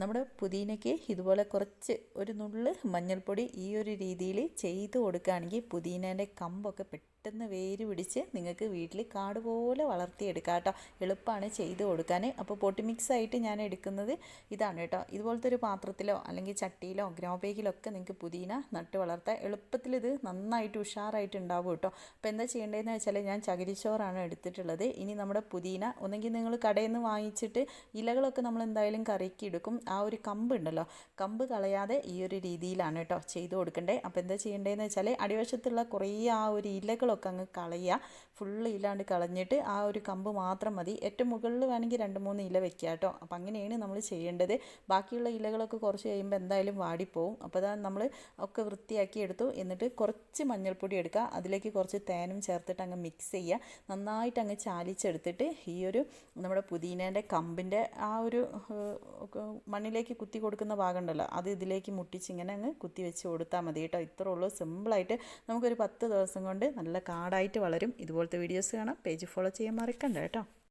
നമ്മുടെ പുതിനയ്ക്ക് ഇതുപോലെ കുറച്ച് ഒരു നുള്ള് മഞ്ഞൾപ്പൊടി ഈ ഒരു രീതിയിൽ ചെയ്ത് കൊടുക്കുകയാണെങ്കിൽ പുതിനേന്റെ കമ്പൊക്കെ പെട്ടെന്ന് വേര് പിടിച്ച് നിങ്ങൾക്ക് വീട്ടിൽ കാട് പോലെ വളർത്തിയെടുക്കാം കേട്ടോ. എളുപ്പമാണ് ചെയ്ത് കൊടുക്കാൻ. അപ്പോൾ പൊട്ടി മിക്സ് ആയിട്ട് ഞാൻ എടുക്കുന്നത് ഇതാണ് കേട്ടോ. ഇതുപോലത്തെ ഒരു പാത്രത്തിലോ അല്ലെങ്കിൽ ചട്ടിയിലോ ഗ്രോ ബേഗിലോ ഒക്കെ നിങ്ങൾക്ക് പുതിന നട്ട് വളർത്താം എളുപ്പത്തിൽ ഇത് നന്നായിട്ട് ഉഷാറായിട്ട് ഉണ്ടാവും കേട്ടോ. അപ്പോൾ എന്താ ചെയ്യേണ്ടതെന്ന് വെച്ചാൽ ഞാൻ ചകിരിച്ചോറാണ് എടുത്തിട്ടുള്ളത്. ഇനി നമ്മുടെ പുതിന ഒന്നെങ്കിൽ നിങ്ങൾ കടയിൽ നിന്ന് വാങ്ങിച്ചിട്ട് ഇലകളൊക്കെ നമ്മൾ എന്തായാലും കറിക്ക് എടുക്കും ആ ഒരു കമ്പ് ഉണ്ടല്ലോ. കമ്പ് കളയാതെ ഈ ഒരു രീതിയിലാണ് കേട്ടോ ചെയ്ത് കൊടുക്കേണ്ടത് അപ്പോൾ എന്താ ചെയ്യേണ്ടതെന്ന് വെച്ചാൽ അടിവശത്തുള്ള കുറേ ആ ഒരു ഇലകളൊക്കെ അങ്ങ് കളയുക. ഫുള്ള് ഇല്ലാണ്ട് കളഞ്ഞിട്ട് ആ ഒരു കമ്പ് മാത്രം മതി. ഏറ്റവും മുകളിൽ വേണമെങ്കിൽ രണ്ട് മൂന്ന് ഇല വെക്കുക കേട്ടോ. അപ്പോൾ അങ്ങനെയാണ് നമ്മൾ ചെയ്യേണ്ടത്. ബാക്കിയുള്ള ഇലകളൊക്കെ കുറച്ച് കഴിയുമ്പോൾ എന്തായാലും വാടിപ്പോവും. അപ്പോൾ അതാ നമ്മൾ ഒക്കെ വൃത്തിയാക്കി എടുത്തു. എന്നിട്ട് കുറച്ച് മഞ്ഞൾപ്പൊടി എടുക്കുക. അതിലേക്ക് കുറച്ച് തേനും ചേർത്തിട്ട് അങ്ങ് മിക്സ് ചെയ്യുക. നന്നായിട്ട് അങ്ങ് ചാലിച്ചെടുത്തിട്ട് ഈ ഒരു നമ്മുടെ പുതിനേന്റെ കമ്പിന്റെ ആ ഒരു മണ്ണിലേക്ക് കുത്തി കൊടുക്കുന്ന ഭാഗമുണ്ടല്ലോ അത് ഇതിലേക്ക് മുട്ടിച്ച് ഇങ്ങനെ അങ്ങ് കുത്തി വെച്ച് കൊടുത്താൽ മതി കേട്ടോ. ഇത്ര ഉള്ളൂ. സിമ്പിളായിട്ട് നമുക്കൊരു പത്ത് ദിവസം കൊണ്ട് നല്ല കാടായിട്ട് വളരും. ഇതുപോലത്തെ വീഡിയോസ് കാണാം. പേജ് ഫോളോ ചെയ്യാൻ മറക്കണ്ട കേട്ടോ.